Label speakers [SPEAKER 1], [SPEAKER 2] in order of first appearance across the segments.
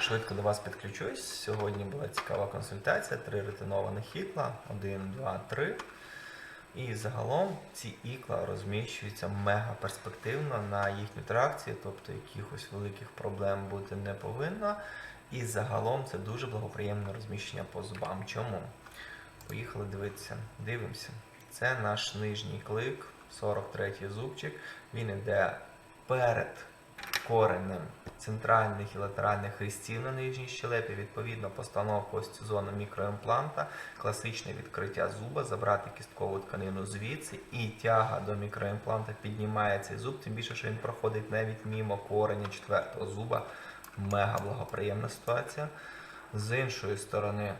[SPEAKER 1] Швидко до вас підключусь. Сьогодні була цікава консультація. Три ретинованих ікла. Один, два, три. І загалом ці ікла розміщуються мега перспективно на їхню тракцію, тобто якихось великих проблем бути не повинно. І загалом це дуже благоприємне розміщення по зубам. Чому? Поїхали дивитися. Дивимося. Це наш нижній клик, 43-й зубчик. Він іде перед коренем центральних і латеральних хрестів на нижній щелепі, відповідно, постановку ось цю зону мікроімпланта, класичне відкриття зуба, забрати кісткову тканину звідси, і тяга до мікроімпланта піднімає цей зуб, тим більше, що він проходить навіть мімо кореня четвертого зуба. Мега благоприємна ситуація. З іншої сторони,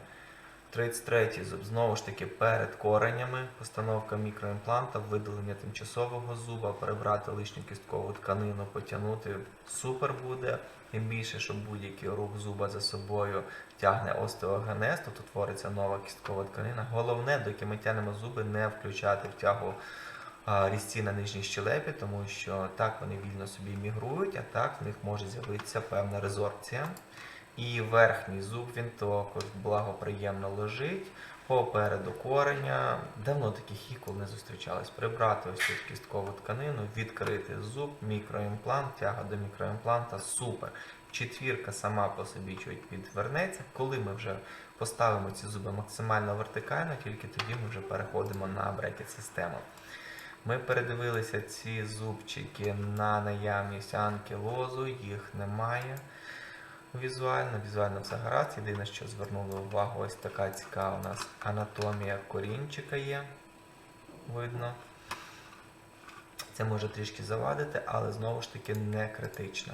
[SPEAKER 1] 33 зуб знову ж таки перед коренями, постановка мікроімпланта, видалення тимчасового зуба, перебрати лишню кісткову тканину, потягнути супер буде. Тим більше, що будь-який рух зуба за собою тягне остеогенез, тобто твориться нова кісткова тканина. Головне, доки ми тягнемо зуби, не включати в тягу різці на нижній щелепі, тому що так вони вільно собі мігрують, а так в них може з'явитися певна резорбція. І верхній зуб він також благоприємно лежить попереду кореня. Давно таких ікол не зустрічалось. Прибрати ось цю кісткову тканину, відкрити зуб, мікроімплант, тяга до мікроімпланта супер. Четвірка сама по собі чуть підвернеться. Коли ми вже поставимо ці зуби максимально вертикально, тільки тоді ми вже переходимо на брекет-систему. Ми передивилися ці зубчики на наявність анкілозу, їх немає. Візуально, візуально все гаразд. Єдине, що звернули увагу, ось така цікава у нас анатомія корінчика є. Видно. Це може трішки завадити, але знову ж таки не критично.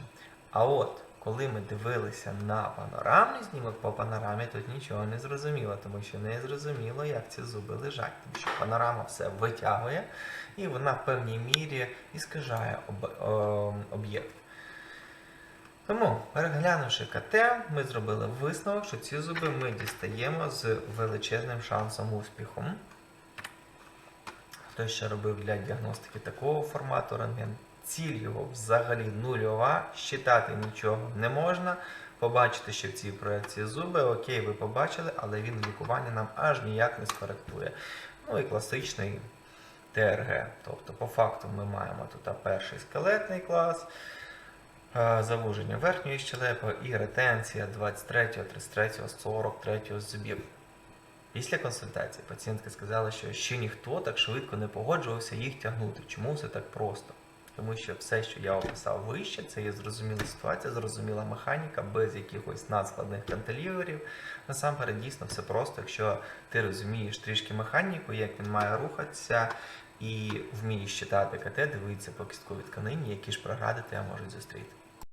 [SPEAKER 1] А от, коли ми дивилися на панорамний знімок по панорамі, тут нічого не зрозуміло, тому що не зрозуміло, як ці зуби лежать. Тому що панорама все витягує і вона в певній мірі іскажає об- об'єкт. Тому, переглянувши КТ, ми зробили висновок, що ці зуби ми дістаємо з величезним шансом успіху. Хтось ще робив для діагностики такого формату рентген. Ціль його взагалі нульова, щитати нічого не можна. Побачити, що в цій проекції зуби, окей, ви побачили, але він лікування нам аж ніяк не скоректує. Ну і класичний ТРГ. Тобто, по факту, ми маємо тут перший скелетний клас, завуження верхньої щелепи і ретенція 23, 33, 43 зубів. Після консультації пацієнтка сказала, що ще ніхто так швидко не погоджувався їх тягнути. Чому все так просто? Тому що все, що я описав вище, це є зрозуміла ситуація, зрозуміла механіка, без якихось надскладних кантиліверів. Насамперед, дійсно все просто, якщо ти розумієш трішки механіку, як він має рухатися, і вмієш читати КТ, дивитися по кістковій тканині, які ж програди тебе можуть зустріти.